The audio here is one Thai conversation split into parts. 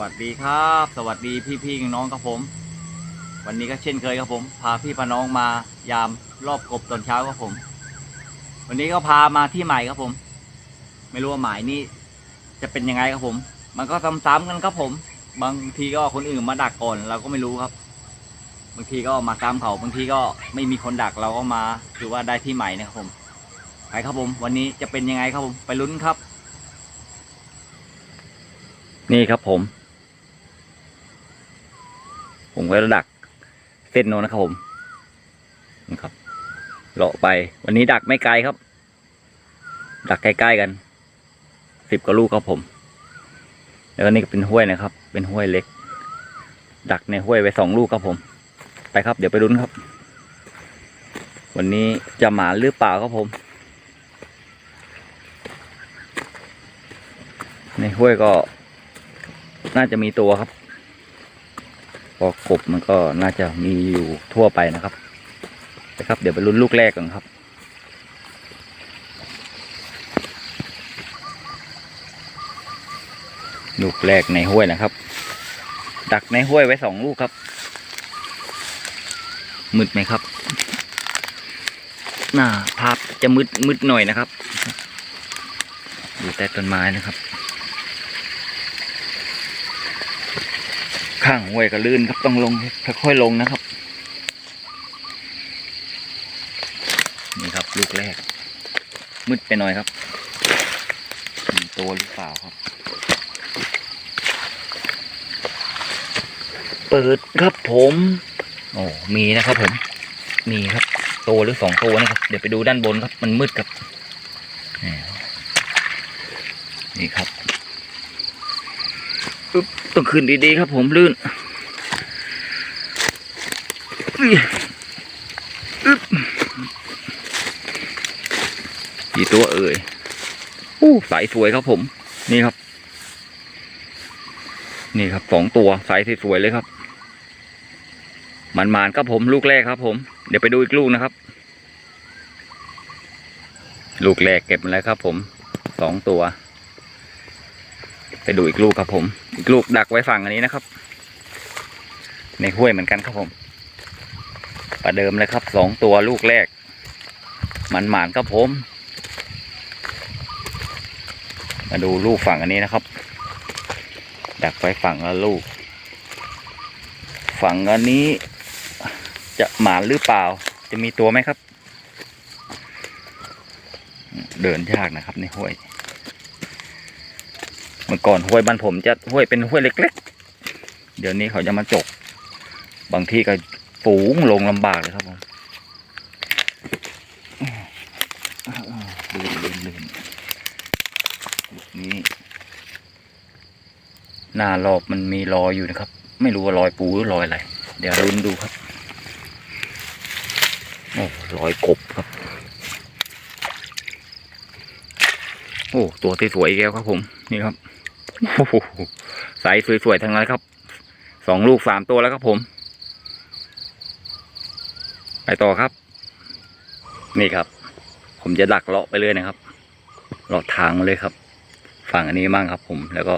วัสดีครับ สวัสดีพี่พี่ๆน้องๆครับผม วันนี้ก็เช่นเคยครับผม พาพี่พาน้องมายามรอบกบตอนเช้าครับผม วันนี้ก็พามาที่ใหม่ครับผม ไม่รู้ว่าหมายนี้จะเป็นยังไงครับผม มันก็ซ้ำๆกันครับผม บางทีก็คนอื่นมาดักก่อนเราก็ไม่รู้ครับ บางทีก็มาตามเขาบางทีก็ไม่มีคนดักเราก็มาถือว่าได้ที่ใหม่นะครับผมไปครับผม วันนี้จะเป็นยังไงครับผมไปลุ้นครับนี่ครับผม ผมก็ดักเส้นโน้นนะครับผมนะครับเลาะไปวันนี้ดักไม่ไกลครับ ดักใกล้ๆกันสิบกว่าลูกครับผม แล้วนี่ก็เป็นห้วยนะครับ เป็นห้วยเล็ก ดักในห้วยไว้สองลูกครับผม ไปครับ เดี๋ยวไปลุ้นครับ วันนี้จะหมาหรือเปล่าครับผม ในห้วยก็น่าจะมีตัวครับ พอกบมันก็น่าจะมีอยู่ทั่วไปนะครับนะครับเดี๋ยวไปลุ้นลูกแรกกันครับ ลูกแรกในห้วยนะครับ ดักในห้วยไว้สองลูกครับมืดไหมครับหน้าภาพจะมืดมืดหน่อยนะครับ อยู่ใต้ต้นไม้นะครับ ข้างห้วยก็ลื่นครับต้องลงค่อยๆลงนะครับ นี่ครับลูกแรก มืดไปหน่อยครับมีตัวหรือเปล่าครับ เปิดครับผม โอ้มีนะครับผม มีครับตัวหรือสองตัวนะครับ เดี๋ยวไปดูด้านบนครับ มันมืดครับนี่นี่ครับอึ๊บ ต้องขึ้นดีๆครับผมลื่นกี่ตัวเอ่ยอู้สายสวยครับผม นี่ครับ นี่ครับสองตัวสายสวยเลยครับมันมานๆครับผมลูกแรกครับ ผม เดี๋ยวไปดูอีกลูกนะครับ ลูกแรกเก็บมาแล้วครับ ผมสองตัว ไปดูอีกลูกครับผม อีกลูกดักไว้ฝั่งอันนี้นะครับ ในห้วยเหมือนกันครับผมประเดิมเลยครับสองตัวลูกแรก มันหมานครับผม มาดูลูกฝั่งอันนี้นะครับ ดักไว้ฝั่งละลูก ฝั่งอันนี้จะหมานหรือเปล่า จะมีตัวไหมครับ เดินยากนะครับในห้วย เมื่อก่อนห้วยบ้านผมจะห้วยเป็นห้วยเล็ก ๆ เดี๋ยวนี้เขาจะมาจก บางที่ก็ฝูงลงลำบากเลยครับผมลื่นลื่นลื่นนี้หน้ารอบมันมีรอยอยู่นะครับ ไม่รู้ว่ารอยปูหรือรอยอะไร เดี๋ยวรุนดูครับโอ้รอยกบครับ โอ้ ตัวที่สวยๆอีกแล้วครับผม นี่ครับ โอ้โหใสสวยๆทั้งนั้นครับ สองลูกสามตัวแล้วครับผม ไปต่อครับ นี่ครับ ผมจะดักเลาะไปเลยนะครับเลาะทางมาเลยครับ ฝั่งอันนี้มั่งครับ ผม แล้วก็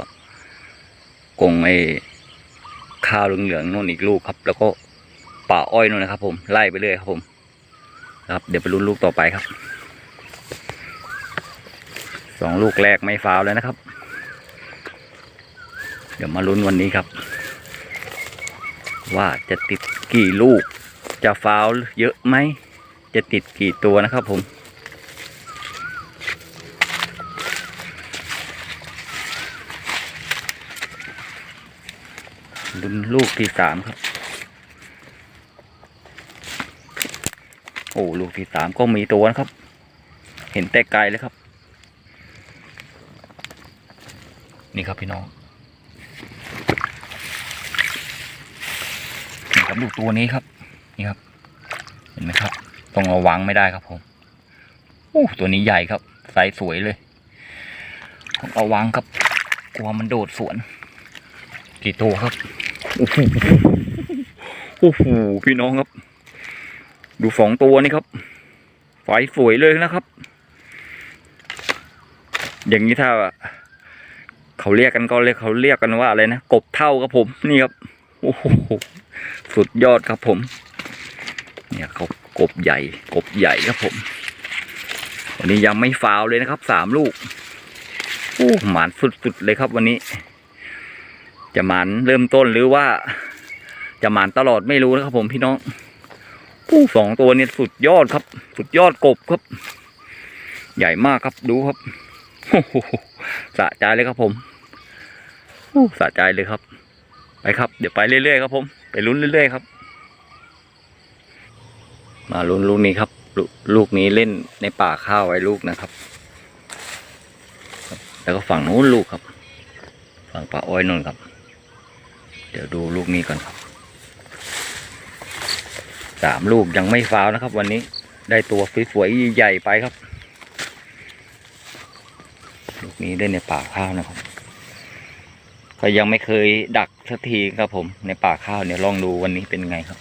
กงไอ้ข้าวเหลืองๆนู่นอีกลูกครับ แล้วก็ป่าอ้อยนู่นนะครับ ผมไล่ไปเรื่อยครับผม ครับ เดี๋ยวไปลุ้นลูกต่อไปครับสองลูกแรกไม่ฟาวแล้วนะครับ เดี๋ยวมาลุ้นวันนี้ครับ ว่าจะติดกี่ลูก จะฟาวเยอะไหม จะติดกี่ตัวนะครับผมลุ้นลูกที่สามครับ โอ้ลูกที่สามก็มีตัวนะครับ เห็นแต่ไกลเลยครับ นี่ครับพี่น้อง นี่ครับลูตัวนี้ครับ นี่ครับ เห็นไหมครับ ต้องระวังไม่ได้ครับผมโอ้ตัวนี้ใหญ่ครับไซส์สวยเลยต้องระวังครับ กลัวมันโดดสวนกี่ตัวครับโอ้โหโอ้โหพี่น้องครับ ดูสองตัวนี่ครับไฟสวยเลยนะครับ อย่างนี้ถ้าเขาเรียกกันก็เรียกเขาเรียกกันว่าอะไรนะกบเท่าครับผมนี่ครับ โอ้โห สุดยอดครับผม เนี่ยเขากบใหญ่ กบใหญ่ครับผม วันนี้ยังไม่ฟาวเลยนะครับสามลูกโอ้หมานสุดๆเลยครับวันนี้ จะหมานเริ่มต้นหรือว่า จะหมานตลอดไม่รู้นะครับผมพี่น้องโอ้สองตัวเนี่ยสุดยอดครับ สุดยอดกบครับ ใหญ่มากครับดูครับโอ้โหสะใจเลยครับผมโอ้สะใจเลยครับ ไปครับ เดี๋ยวไปเรื่อยๆครับผม ไปลุ้นเรื่อยๆครับ มาลุ้นลูกนี้ครับลลูกนี้เล่นในป่าข้าวไว้ลูกนะครับ แล้วก็ฝั่งนู้นลูกครับ ฝั่งป่าอ้อยนนครับ เดี๋ยวดูลูกนี้ก่อนครับสามลูกยังไม่ฟาวนะครับ วันนี้ได้ตัวสวยๆใหญ่ไปครับ ลูกนี้เล่นในป่าข้าวนะครับ ก็ยังไม่เคยดักสักทีครับผมในป่าข้าวเนี่ยลองดูวันนี้เป็นไงครับ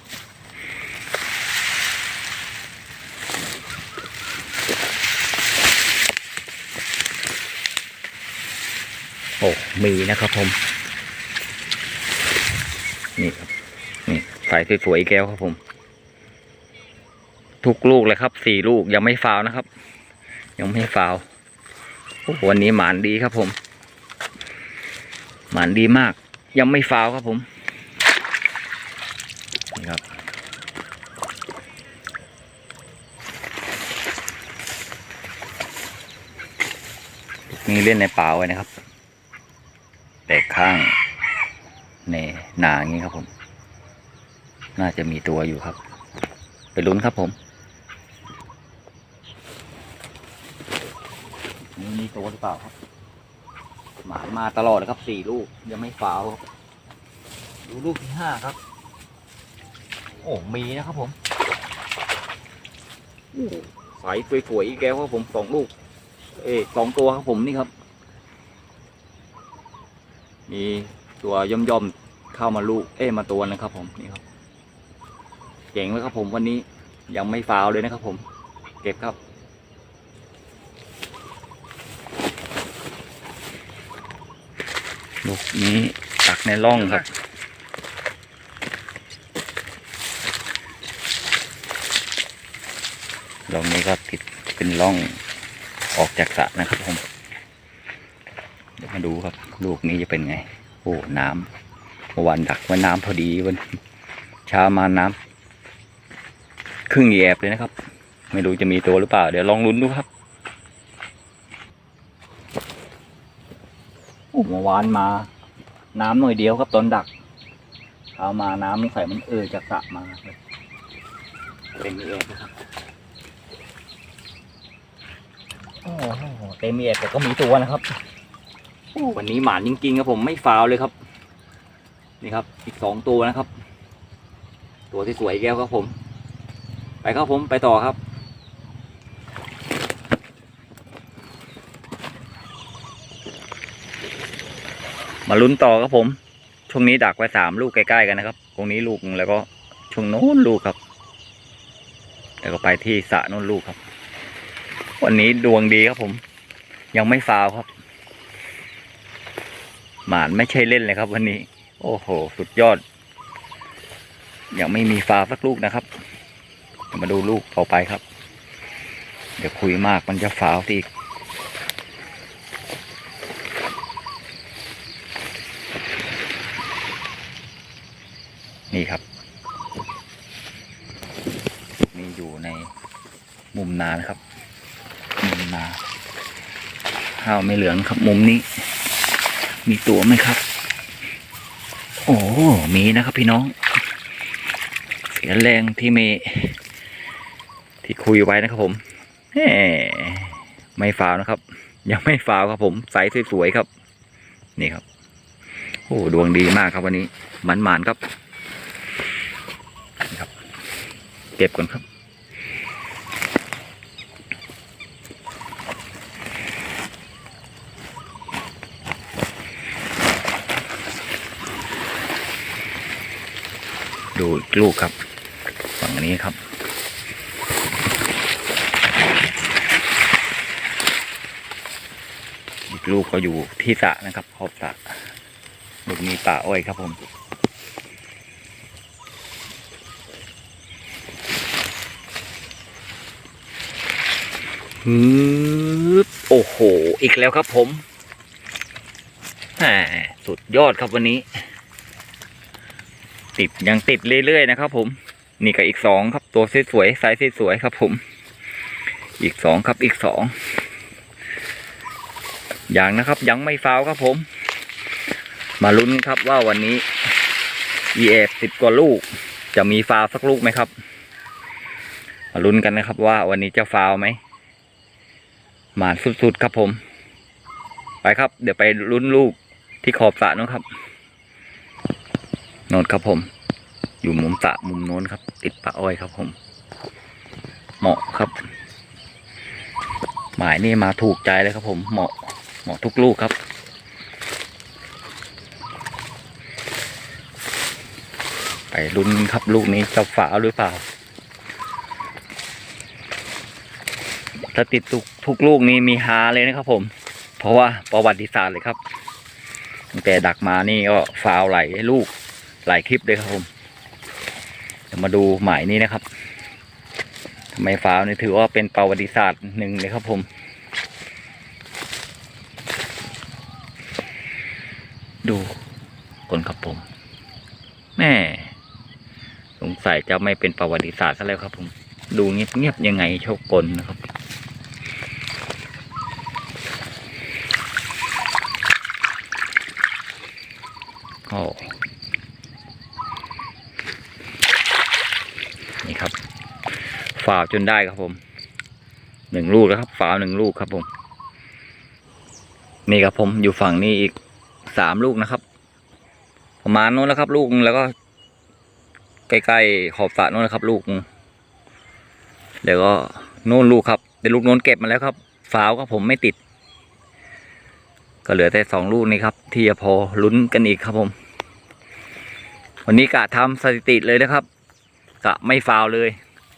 โอ้มีนะครับผม นี่ครับ นี่สายสวยๆแก้วครับผม ทุกลูกเลยครับ สี่ลูกยังไม่ฟาวนะครับ ยังไม่ฟาววันนี้หมานดีครับผม หมานดีมาก ยังไม่ฟาวครับผมนี่ครับ นี่เล่นในป่าไว้นะครับแตกข้างในนาอย่างนี้ครับผม น่าจะมีตัวอยู่ครับ ไปลุ้นครับผมนี่มีตัวหรือเปล่าครับ หมามาตลอดเลยครับสี่ลูกยังไม่ฟาวดูลูกที่ห้าครับ โอ้มีนะครับผมสายสวยๆอีกแก้วครับผมสองลูก เอ้ยสองตัวครับผมนี่ครับ มีตัวย่อมๆเข้ามาลูก เอ้ยมาตัวนะครับ ผมนี่ครับเจ๋งเลยครับผมวันนี้ยังไม่ฟาวเลยนะครับผม เก็บครับ ลูกนี้ตักในร่องครับร่องนี้ก็ติดเป็นร่องออกจากสระนะครับผม เดี๋ยวมาดูครับ ลูกนี้จะเป็นไง โอ้ น้ำเมื่อวานดักไว้น้ำพอดีวันเช้ามาน้ำครึ่งแยบเลยนะครับ ไม่รู้จะมีตัวหรือเปล่า เดี๋ยวลองลุ้นดูครับ โอ้เมื่อวานมา น้ำหน่อยเดียวครับตอนดักเช้ามาน้ำใส่มันเอ่ยจากสระมาเลยเป็นเองนะครับโอ้โหเต็มเอียดแต่ก็มีตัวนะครับวันนี้หมานจริงๆครับผมไม่ฟาวเลยครับ นี่ครับ อีกสองตัวนะครับ ตัวที่สวยแก้วครับผม ไปครับผมไปต่อครับ มาลุ้นต่อครับผม ช่วงนี้ดักไว้สามลูกใกล้ๆกันนะครับตรงนี้ลูกแล้วก็ช่วงโน้นลูกครับ แล้วก็ไปที่สระโน้นลูกครับ วันนี้ดวงดีครับผม ยังไม่ฟาวครับ หมานไม่ใช่เล่นเลยครับ วันนี้ โอ้โห สุดยอด ยังไม่มีฟาวสักลูกนะครับ มาดูลูกต่อไปครับ เดี๋ยวคุยมากมันจะฟาวอีก นี่ครับนี่อยู่ในมุมนานะครับ มุมนาข้าวไม่เหลืองครับมุมนี้ มีตัวไหมครับ โอ้มีนะครับพี่น้อง เสียแรงที่เมที่คุยไว้นะครับผมไม่ฟาวนะครับ ยังไม่ฟาวครับผมใสสวยๆครับ นี่ครับ โอ้ดวงดีมากครับวันนี้มันหมานๆครับนี่ครับ เก็บก่อนครับ ดูอีกลูกครับ ฝั่งนี้ครับลูกก็อยู่ที่สะนะครับขอบสะลูกมีป่าอ้อยครับผม โอ้โห อีกแล้วครับผมแหมสุดยอดครับวันนี้ ติดยังติดเรื่อยๆนะครับผม นี่ก็อีกสองครับตัวสวยๆไซส์สวยๆครับผม อีกสองครับอีกสองอย่างนะครับยังไม่ฟาวครับผม มาลุ้นครับว่าวันนี้ e อสิบกว่าลูก จะมีฟาวสักลูกไหมครับ มาลุ้นกันนะครับว่าวันนี้จะฟาวไหม หมานสุดๆครับผม ไปครับ เดี๋ยวไปลุ้นลูกที่ขอบสระนู้นครับโนนครับผม อยู่มุมสระมุมโน้นครับ ติดปะอ้อยครับผม เหมาะครับ หมายนี่มาถูกใจเลยครับผมเหมาะเหมาะทุกลูกครับไปลุ้นครับลูกนี้จะฝาหรือเปล่า ถ้าติดทุกทุกลูกนี้มีฮาเลยนะครับผม เพราะว่าประวัติศาสตร์เลยครับตั้งแต่ดักมานี่ก็ฟาวไหลลูกหลายคลิปเลยครับผมมาดูหมายนี้นะครับทำไมฟาวนี่ถือว่าเป็นประวัติศาสตร์หนึ่งเลยครับผมดูคนครับผม แม่ สงสัยจะไม่เป็นประวัติศาสตร์ซะแล้วครับผม ดูเงียบๆยังไงโชคกลนะครับ โอ้นี่ครับ ฝาวจนได้ครับผมหนึ่งลูกแล้วครับ ฝาวหนึ่งลูกครับผม นี่ครับผมอยู่ฝั่งนี้อีกสามลูกนะครับ ประมาณนู้นแล้วครับ ลูกแล้วก็ ใกล้ๆขอบสระนู้นนะครับ ลูกเดี๋ยวก็นู้นลูกครับเดี๋ยวลูกนู้นเก็บมาแล้วครับ ฝาวก็ผมไม่ติด ก็เหลือแต่สองลูกนี้ครับ ที่จะพอลุ้นกันอีกครับผม วันนี้กะทำสถิติเลยนะครับกะไม่ฟาวเลย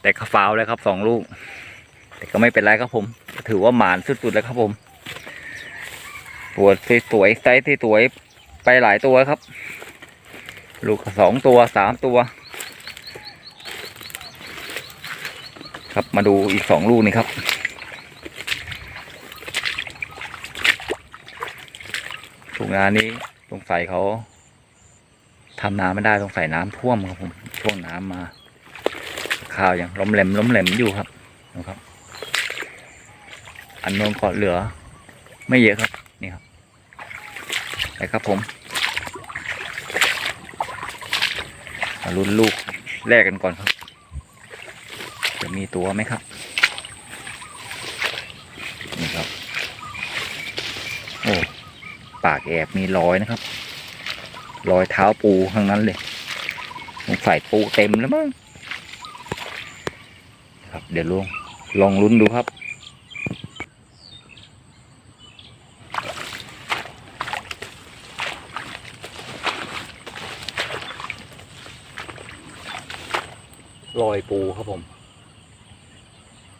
แต่ก็ฟาวแล้วครับสองลูก แต่ก็ไม่เป็นไรครับผม ถือว่าหมานสุดๆแล้วครับผมตัวสวยไซส์ที่สวยไปหลายตัวครับ ลูกสองตัวสามตัว ครับมาดูอีกสองลูกนี่ครับ ถุงานนี้สงสัยเขาทำน้ำไม่ได้สงสัยน้ำท่วมครับผมช่วงน้ำมา ข้าวยังล้มแหลมล้มแหลมอยู่ครับนะครับ อันนนก็เหลือ ไม่เยอะครับนี่ครับไปครับผมมาลุ้นลูกแรกกันก่อนครับ จะมีตัวไหมครับ นี่ครับ โอ้ ปากแอบมีรอยนะครับ รอยเท้าปูข้างนั้นเลยสงสัยปูเต็มแล้วมั้งครับเดี๋ยวลองลองลุ้นดูครับ รอยปูครับผม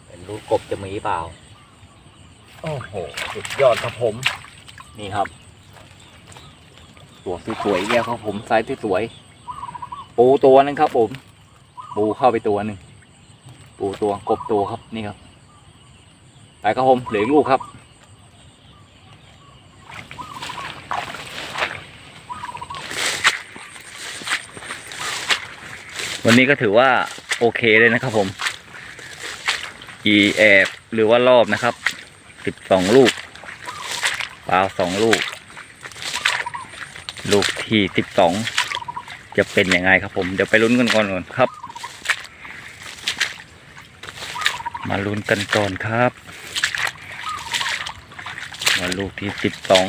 เป็นลูกกบจะมีเปล่า โอ้โห สุดยอดครับผม นี่ครับ ตัวสวยๆเนี่ยครับผมไซส์สวยๆปูตัวนึงครับผม ปูเข้าไปตัวหนึ่งปูตัวกบตัวครับนี่ครับไปครับผมเหลือลูกครับวันนี้ก็ถือว่าโอเคเลยนะครับผม e แอบหรือว่ารอบนะครับ สิบสองลูกปลาสองลูก ลูกที่สิบสองจะเป็นยังไงครับผมเดี๋ยวไปลุ้นกันก่อนก่อนครับ มาลุ้นกันก่อนครับว่าลูกที่สิบสอง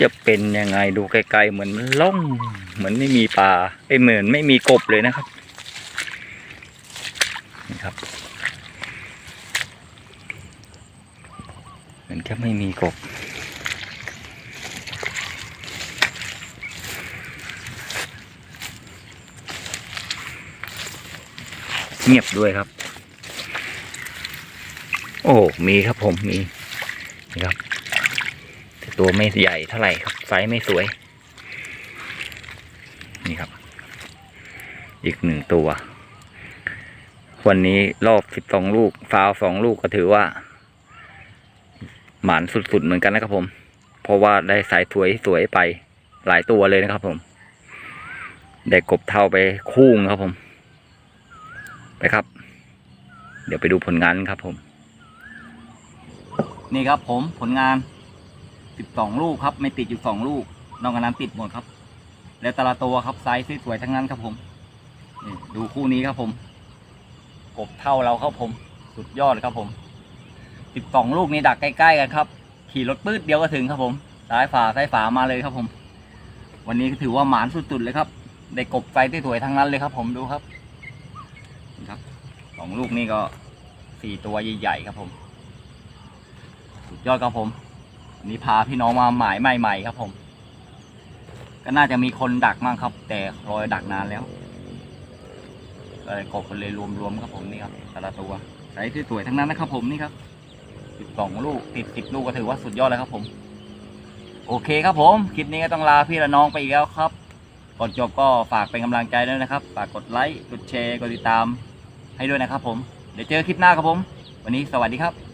จะเป็นยังไงดูไกลๆเหมือนล่อง เหมือนไม่มีปลาไอเหมือนไม่มีกบเลยนะครับนี่ครับ เหมือนจะไม่มีกบ เงียบด้วยครับ โอ้มีครับผมมีนี่ครับตัวไม่ใหญ่เท่าไหร่ครับไซส์ไม่สวย นี่ครับ อีกหนึ่งตัว วันนี้รอบสิบสองลูกฟาวสองลูกก็ถือว่า หมานสุดๆเหมือนกันนะครับผม เพราะว่าได้สายสวยสวยไปหลายตัวเลยนะครับผม ได้กบเท่าไปคู่งครับผม ไปครับ เดี๋ยวไปดูผลงานครับผม นี่ครับผมผลงานสิบสองลูกครับ ไม่ติดอยู่สองลูก นอกจากนั้นติดหมดครับ แล้วแต่ละตัวครับไซส์สวยๆทั้งนั้นครับผมนี่ดูคู่นี้ครับผม กบเท่าเราครับผม สุดยอดครับผมสิบสองลูกนี้ดักใกล้ๆกันครับ ขี่รถปื้ดเดียวก็ถึงครับผมซ้ายฝาซ้ายฝามาเลยครับผม วันนี้ถือว่าหมานสุดๆเลยครับ ได้กบไฟที่สวยทั้งนั้นเลยครับ ผมดูครับ สองลูกนี้ก็สี่ตัวใหญ่ๆครับผม สุดยอดครับผมวันนี้พาพี่น้องมาหมายใหม่ๆครับผม ก็น่าจะมีคนดักมั่งครับ แต่รอยดักนานแล้วก็เลยกบกันเลยรวมๆครับผมนี่ครับแต่ละตัวไซส์ที่สวยทั้งนั้นนะครับผมนี่ครับสิบสองลูกติดสิบลูกก็ถือว่าสุดยอดเลยครับผม โอเคครับผม คลิปนี้ก็ต้องลาพี่และน้องไปอีกแล้วครับก่อนจบก็ฝากเป็นกำลังใจด้วยนะครับ ฝากกดไลค์ กดแชร์ กดติดตาม ให้ด้วยนะครับผม เดี๋ยวเจอคลิปหน้าครับผม วันนี้สวัสดีครับ